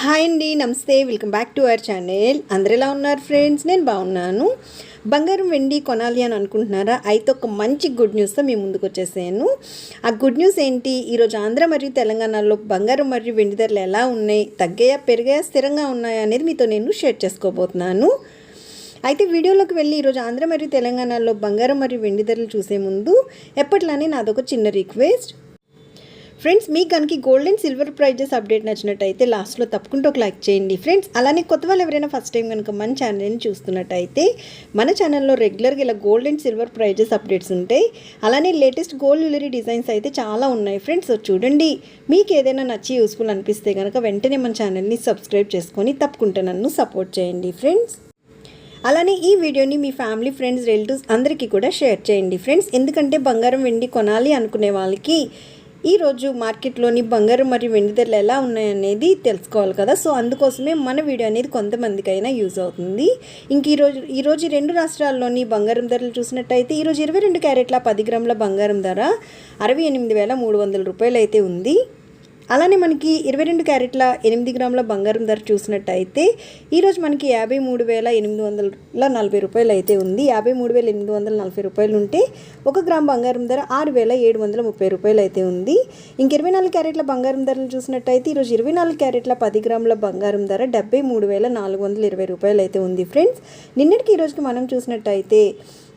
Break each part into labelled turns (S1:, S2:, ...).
S1: Hi అండి namaste. Welcome back to our channel. అందరు ఎలా ఉన్నారు ఫ్రెండ్స్? నేను బాగున్నాను. బంగారం వెండి కొనాలి అని అనుకుంటున్నారా? అయితే ఒక మంచి గుడ్ న్యూస్తో మీ ముందుకు వచ్చేసాను. ఆ గుడ్ న్యూస్ ఏంటి? ఈరోజు ఆంధ్ర మరియు తెలంగాణలో బంగారం మరియు వెండి ధరలు ఎలా ఉన్నాయి? తగ్గాయా పెరిగాయా స్థిరంగా ఉన్నాయా అనేది మీతో నేను షేర్ చేసుకోబోతున్నాను. అయితే వీడియోలోకి వెళ్ళి ఈరోజు ఆంధ్ర మరియు తెలంగాణలో బంగారం మరియు వెండి ధరలు చూసే ముందు ఎప్పట్లానే నాదొక చిన్న రిక్వెస్ట్ ఫ్రెండ్స్ మీకు కనుక gold and silver prizes update నచ్చినట్టయితే లాస్ట్లో తప్పకుండా ఒక లైక్ చేయండి. ఫ్రెండ్స్ అలానే కొత్త వాళ్ళు ఎవరైనా ఫస్ట్ టైం కనుక మన ఛానల్ని చూస్తున్నట్టయితే మన ఛానల్లో రెగ్యులర్గా ఇలా gold and silver prizes updates ఉంటాయి. అలానే లేటెస్ట్ గోల్డ్ జ్యువెలరీ డిజైన్స్ అయితే చాలా ఉన్నాయి. ఫ్రెండ్స్ చూడండి. మీకు ఏదైనా నచ్చి యూస్ఫుల్ అనిపిస్తే కనుక వెంటనే మన ఛానల్ని సబ్స్క్రైబ్ చేసుకొని తప్పకుండా నన్ను సపోర్ట్ చేయండి. ఫ్రెండ్స్ అలానే ఈ వీడియోని మీ ఫ్యామిలీ ఫ్రెండ్స్ రిలేటివ్స్ అందరికీ కూడా షేర్ చేయండి. ఫ్రెండ్స్ ఎందుకంటే బంగారం వెండి కొనాలి అనుకునే వాళ్ళకి ఈరోజు మార్కెట్లోని బంగారం మరియు వెండి ధరలు ఎలా ఉన్నాయనేది తెలుసుకోవాలి కదా. సో అందుకోసమే మన వీడియో అనేది కొంతమందికైనా యూజ్ అవుతుంది. ఇంక ఈరోజు ఈరోజు రెండు రాష్ట్రాల్లోని బంగారం ధరలు చూసినట్టయితే ఈరోజు ఇరవై రెండు క్యారెట్ల పది గ్రాముల బంగారం ధర అరవై ఎనిమిది వేల మూడు వందల రూపాయలు అయితే ఉంది. అలానే మనకి ఇరవై రెండు క్యారెట్ల ఎనిమిది గ్రాముల బంగారం ధర చూసినట్టయితే ఈరోజు మనకి యాభై మూడు వేల ఎనిమిది వందల నలభై రూపాయలు అయితే ఉంది. యాభై మూడు వేల ఎనిమిది వందల నలభై రూపాయలు ఉంటే ఒక గ్రామ్ బంగారం ధర ఆరు వేల ఏడు వందల ముప్పై రూపాయలు అయితే ఉంది. ఇంక ఇరవై నాలుగు క్యారెట్ల బంగారం ధరలు చూసినట్టయితే ఈరోజు ఇరవై నాలుగు క్యారెట్ల పది గ్రాముల బంగారం ధర డెబ్బై మూడు వేల నాలుగు వందల ఇరవై రూపాయలు అయితే ఉంది. ఫ్రెండ్స్ నిన్నటికి ఈరోజుకి మనం చూసినట్టయితే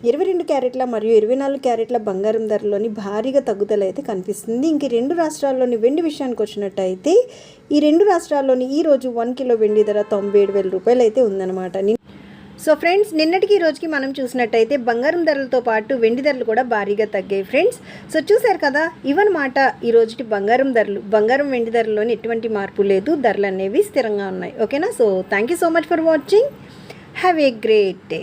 S1: ఇరవై రెండు క్యారెట్ల మరియు ఇరవై నాలుగు క్యారెట్ల బంగారం ధరలోని భారీగా తగ్గుదల అయితే కనిపిస్తుంది. ఇంక రెండు రాష్ట్రాల్లోని వెండి విషయానికి వచ్చినట్టయితే ఈ రెండు రాష్ట్రాల్లోని ఈ రోజు వన్ కిలో వెండి ధర తొంభై ఏడు వేల రూపాయలు అయితే ఉందన్నమాట. సో ఫ్రెండ్స్ నిన్నటికి ఈ రోజుకి మనం చూసినట్టయితే బంగారం ధరలతో పాటు వెండి ధరలు కూడా భారీగా తగ్గాయి ఫ్రెండ్స్. సో చూశారు కదా ఇవన్నమాట ఈ రోజుటి బంగారం ధరలు బంగారం వెండి ధరల్లోని ఎటువంటి మార్పు లేదు ధరలు అనేవి స్థిరంగా ఉన్నాయి. ఓకేనా? So thank you so much for watching. Have a great day.